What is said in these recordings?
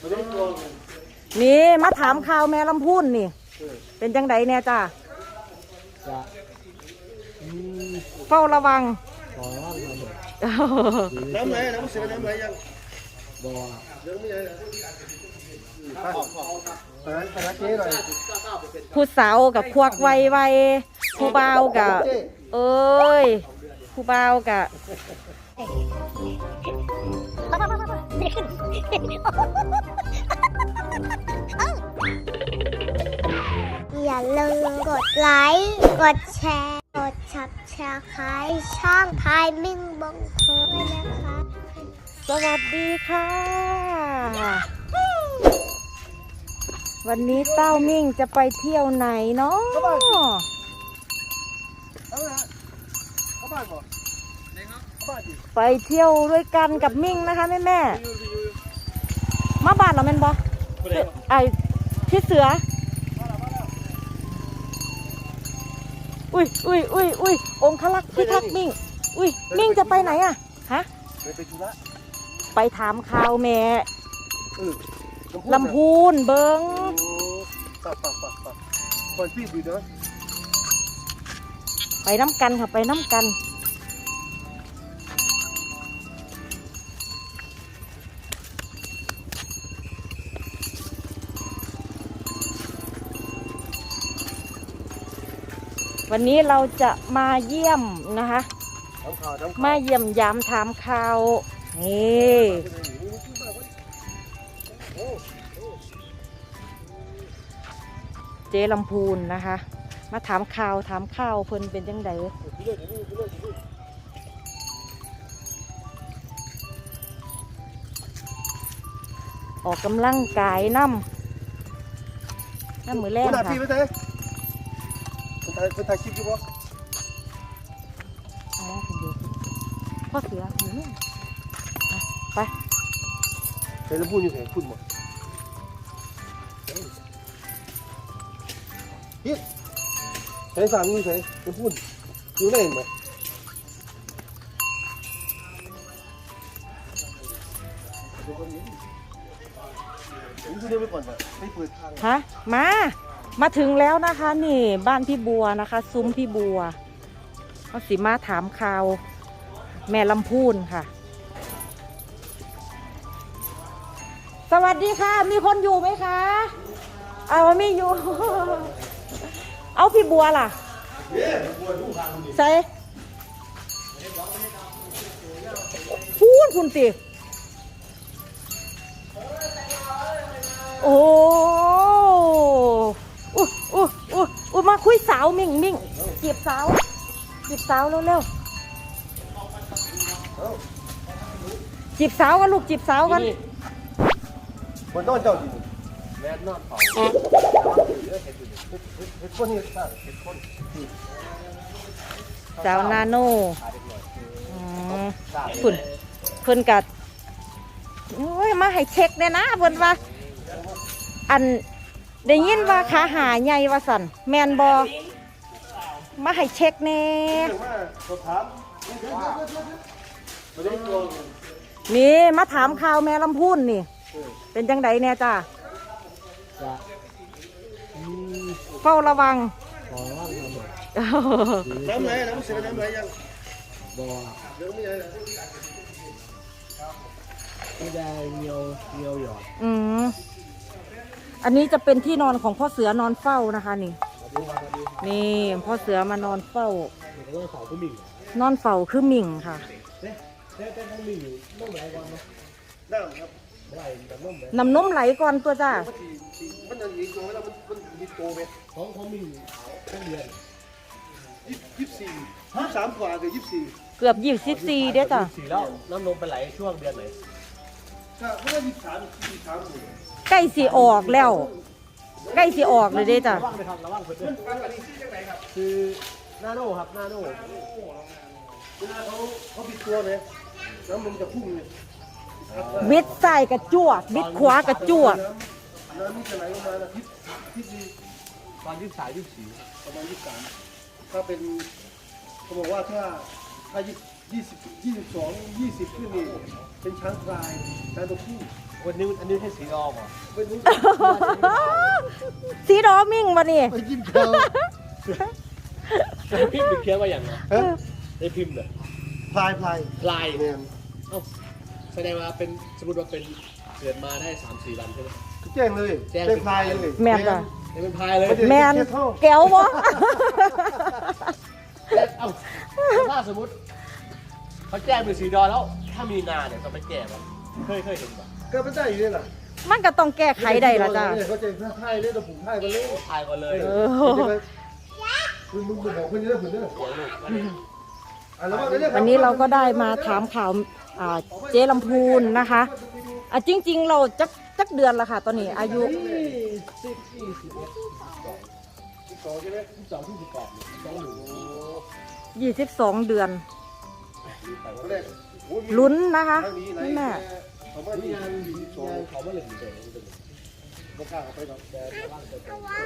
มันได้ตัวนี่มาถามข่าวแม่ลำพูนนี่ เป็นจังไดเนี่ยจ้าจะอืมเฝ้าระวังขอร่างมาหมดน้ำไหนน้ำเสือน้ำไหนยังบ่เดี๋ยวไม่ใช่ไปไปไปรักเจ๊หน่อยผู้สาวกับควักไวไวผู้บ่าวกับเอ้ยผู้บ่าวกับ อย่าลืมกดไลค์ กดแชร์ กดชับแชร์คล้ายช่องพายมิ่งบงโคด้วยนะคะ สวัสดีค่ะ วันนี้เต้ามิ่งจะไปเที่ยวไหนเนาะเอาละเข้าบ้านบ่เข้าบ้านดิไปเที่ยวด้วยกันกับมิ่งนะคะแม่แม่ๆ มาบ้านเราเป็นบอไอพี่เสือ อุ้ยอุ้ยอุ้ยอุ้ยองคลักษ์พิทักษ์มิ่ง อุ้ยมิ่งจะไปไหนอะฮะไปไปธุระไปถามข่าวแม่เออลำพูนเบิงโอ้ปักปักปักปักคอยพี่ดีเนาะไปน้ำกันค่ะไปน้ำกัน วันนี้เราจะมาเยี่ยมนะคะทำข่าวทำข่าวมาเยี่ยมยามถามข่าวนี่เจลำพูนนะคะ มาถามข่าวถามข่าวเพิ่นเป็นจังไดออกกำลังกายน้ำน้ำมือแรคุกณอาค่ะ พี่ไปไหนคนไทยคนไทยคลิปอยู่ปะอ๋อคุณดูพ่อเสืออยู่นี่ไปใส่ลำพูนอยู่ไหนพูดหมดฮิตใส่สามอยู่ไหนลำพูนอยู่ไหนไหมผมจะเดินไปก่อนไปเปิดทางฮะมา มาถึงแล้วนะคะนี่บ้านพี่บัวนะคะ ซุ้มพี่บัวก็สิมาถามข่าว แม่ลำพูนค่ะ สวัสดีค่ะ มีคนอยู่ไหมคะเอาไม่อยู่ เอาพี่บัวล่ะใส่พูดคุณติโอ้ อู้อู้มาคุยสาวมิ่งมิ่งจีบสาวจีบสาวเร็วๆจีบสาวกันลูกจีบสาวกันบนนอนเจ้าดิแม่นอนเผาเห็ดคนนี่ใช่เห็ดคนสาวนาโนอืมคุณเพิ่นกัดโอ้ยมาให้เช็คเนี่ยนะเพิ่นว่าอัน ได้ยินว่าขาหาใหญ่ว่าสันแมนบอมาให้เช็คแน่นี่มาถามข่าวแม่ลำพูนนี่ เป็นจังไดเนี่ยจ้าเฝ้าระวังขอร่มาหมดน้ำไหนน้ำเสือน้ำไหนยังบ่เดี๋ยวไม่ใช่ไม่ได้เงียวเงียวหยอดอืม อันนี้จะเป็นที่นอนของพ่อเสือนอนเฝ้านะคะนี่ดูมาดูนี่พ่อเสือมานอนเฝ้าเดี๋ยวก็ขอผู้หมิ่งนอนเฝ้าคือหมิ่งค่ะเด้เด้เป็นผู้หมิ่งน้องไหนก่อนเนาะได้ครับได้แต่น้องไหนน้ำนมไหลก่อนตัวจ้ามันสีมันจะยิงตัวแล้วมันมันมีโตไหมของของมิ่งเป็นเดือนยี่สิบสี่ยี่สามกว่ากับยี่สิบสี่เกือบยี่สิบสี่เด้อจ้าสี่แล้วน้ำนมไปไหลช่วงเดือนไหนก็ไม่ได้ยี่สามยี่สามอยู่ ใกล้สิออกแล้ว ใกล้สิออกเลยเด้อจ้าระวังไปครับระวังเพื่อนคือหน้าโน่ครับหน้าโน่เวลาเขาเขาปิดตัวไหมน้ำมันจะพุ่งเลยบิดใส่กระจวดบิดขวากระจวดน้ำน้ำนี่จะไหลลงมาอาทิตย์อาทิตย์นี้ตอนยี่สิบสามยี่สิบสี่ประมาณยี่สิบสามถ้าเป็นเขาบอกว่าถ้าถ้ายี่ยี่สิบยี่สิบสองยี่สิบขึ้นนี่เป็นช้างพลายช้างตัวผู้ วันนี้อันนี้ให้สีดองเหรอสีดอมิ่งวะนี่ไปกินข้าวพิมพ์เขียนว่าอย่างไรเฮ้ยได้พิมพ์เลยพลายพลายลายเนี่ยแสดงว่าเป็นสมมติว่าเป็นเกิดมาได้สามสี่วันใช่ไหมแจ้งเลยแจ้งแจ้งพลายเลยแม่นจ้ะนี่เป็นพายเลยแมนแก้วบ่เอ้าถ้าสมมติเขาแจ้งเป็นสีดอแล้วถ้ามีนาเนี่ยต้องไปแก้ป่ะเคยเคยเห็นป่ะ ก็ไม่ได้อยู่นี่แหละมันก็ต้องแก้ไขได้ละจ้าเขาจะพายเลยแต่ผมพายมาเลยพายก่อนเลยเอเออมึงมึงบอกคนนี้นะคนนี้หัวลูกอันนี้อะแล้วว่าวันนี้เราก็ได้มาถามข่าวอ่าเจลำพูนนะคะอะจริง ๆ เราจักจักเดือนละค่ะ ตอนนี้อายุสิบยี่สิบเอ็ดสิบสองสิบสองใช่ไหมสิบสองที่สิบแปดเนี่ยสองหนึ่ง22เดือนเขาเรียกโอ้ยมีลุ้นนะคะทางนี้ไหนนี่แม่ เขามานี่ที่งานงานเขาไม่เลยถึงเด็กเลยบ่กล้าเอาไปหรอกแต่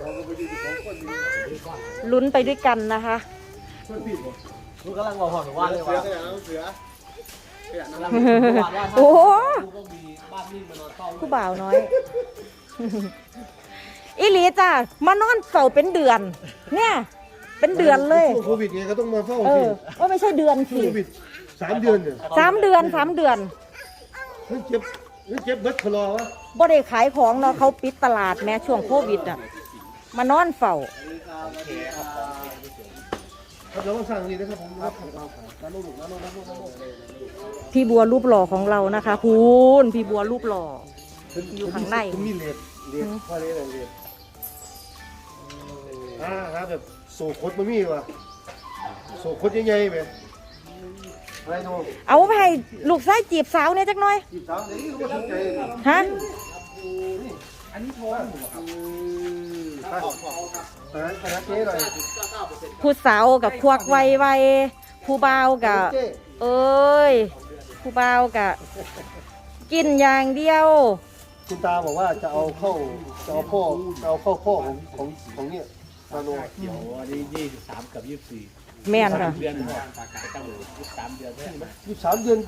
เขาก็ไปดูสองคนอยู่ลุ้นไปด้วยกันนะคะเพื่อนผิดบ่ลูกกำลังบอกหอนว่าเลยเสือว่าขนาดนั้นเสือกำลังบอกว่าถ้าโอ้โหลูกต้องมีบ้านนิ่งมานอนเฝ้าผู้บ่าวน้อย อีหลีจ้ามานอนเฝ้าเป็นเดือน เนี่ย เป็นเดือนเลยช่วงโควิดไงก็ต้องมาเฝ้าเอสิอว่าไม่ใช่เดือนช่วสิงโควิดสามเดือนเนี่ยสามเดือนสามเดือน เฮ้ยเจ็บเฮ้ยเจ็บเบิดคลอวะบ่ได้ขายของเนาะเขาปิดตลาดแม้ช่วงโควิดอะ มานอนเฝ้า ครับเราต้องสั่งนี่นะครับผมรับของเราการลูกน้ำน้ำน้ำน้ำน้ำพี่บัวรูปหล่อของเรานะคะพูนพี่บัวรูปหล่อ อยู่ข้างใน ผมมีเลดเลดพ่อเลดเลดอ่าครับแบบโศกคดมันมีวะโศกคดใหญ่ๆแบบอะไรโน่ เอาไปให้ลูกชายจีบสาวเนี่ยจักหน่อย จีบสาวเดี๋ยวนี้รู้ว่าสนใจฮะ อันนี้ทองไปไปไปรักเจ๊หน่อยผู้สาวกับควักไวไวผู้บ่าวกับเจ๊เอ้ยผู้บ่าวกับกินอย่างเดียวคุณตาบอกว่าจะเอาเข้าจะเอาพ่อจะเอาเข้าพ่อของของของเนี่ยมาโนเดี๋ยวอันนี้ยี่สิบสามกับยี่สิบสี่ แม่นค่ะ เดือนหนึ่งประกาศตั้งอยู่ยี่สิบสามเดือนใช่ไหมยี่สิบสามเดือน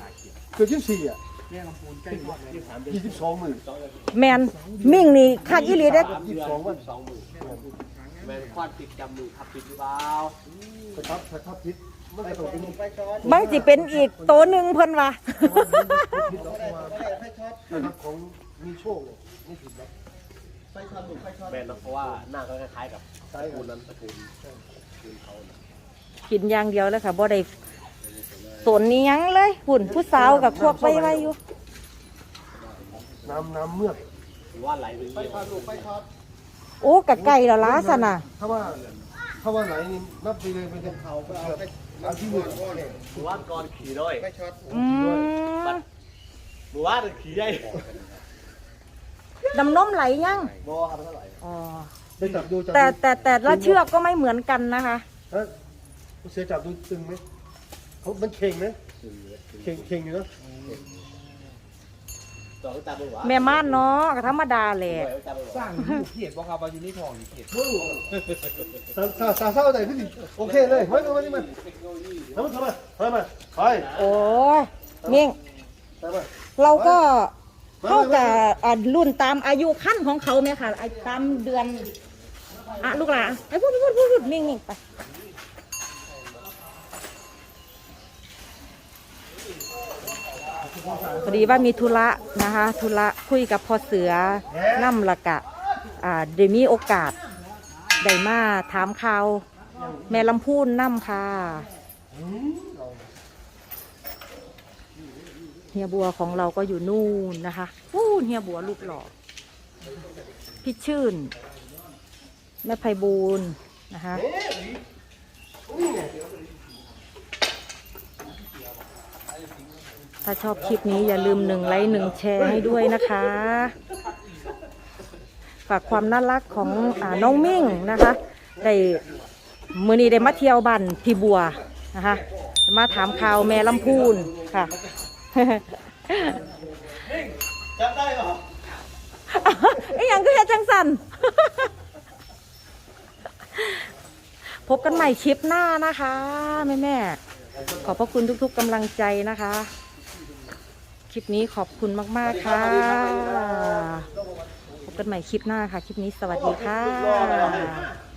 เกือบยี่สิบสี่อะเนี่ยลำพูนใกล้ยี่สิบสามเดือนยี่สิบสองหมื่นแมนมิ่งนี่คักอีหลีเด้อยี่สิบสองวันสองหมื่นแม่ควานติดจำมือทับติดหรือเปล่ากระทับกระทับพิษไม่ตกเป็นไปช็อตมันสิเป็นอีกตัวหนึ่งเพิ่นว่า พิษออกมานะครับของมีโชคเลยไม่ผิดนะไปช็อตไปช็อตแม่นนะเพราะว่าหน้าก็คล้ายๆกับใช่ตระคกูรับลนั้นตระกูลตระกูลเขานะ กินอย่างเดียวเลยค่ะบ่ได้สนนี้ยังเลยหุ่นผู้สาวกับพวกไวไวอยู่น้ำน้ำเมือกหรือว่าไหลไปไปเรื่อยช็อตลูกไปช็อตโอ้กะไก่ละล้าสนะถ้าว่าถ้าว่าไหนนี่นับไปเลยเป็นเขาไปเอาไปเอาที่หนึ่งหรือว่าก่อนขี่ด้วยไปช็อตอืมหรือว่าขี่ใหญ่ดำนมไหลยังบอครับเท่าไหร่อ๋อไปจับดูจับแต่แต่แต่ละเชือกก็ไม่เหมือนกันนะคะฮะ เสียจับดูตึงไหมเขามันเข่งไหมเข่งเข่งอยู่นะต่อขึ้นตามมือวะแม่ม่านเนาะก็ธรรมดาแหละสร้างเขียดบอกครับว่าอยู่นี่ทองเขียดสาสาสาเศร้าใจขึ้นดิโอเคเลยเฮ้ยมานี่มาทำมาทำมาทำมาไปโอ้ยมิ่งทำมาเราก็เข้ากับอ่ารุ่นตามอายุขั้นของเขาไหมค่ะอ่าตามเดือนอะลูกหลานไอ้พูดพูดพูดพูดมิ่งมิ่งไป พอดีว่ามีธุระนะคะธุระคุยกับพ่อเสือน้ำละกะอ่าเดยวมีโอกาสได้มาถามข่าวแม่ลำพูนน้ำค่ะเฮียบัวของเราก็อยู่นู่นนะคะนู่นเฮียบัวรูปหล่อพี่ชื่น แม่ไพบูลย์นะคะ ถ้าชอบคลิปนี้อย่าลืมหนึ่งไลค์หนึ่งแชร์ให้ด้วยนะคะ ฝากความน่ารักของอาน้องมิ่งนะคะได้มือนี้ได้มาเที่ยวบ้านพี่บัวนะคะ มาถามข่าวแม่ลำพูนค่ะจับได้หรอไอ้ยังก็เฮจังสันพบกันใหม่คลิปหน้านะคะ แม่แม่ขอบพระคุณทุกๆกำลังใจนะคะ คลิปนี้ขอบคุณมากๆค่ะพบกันใหม่คลิปหน้าค่ะ คลิปนี้สวัสดีค่ะ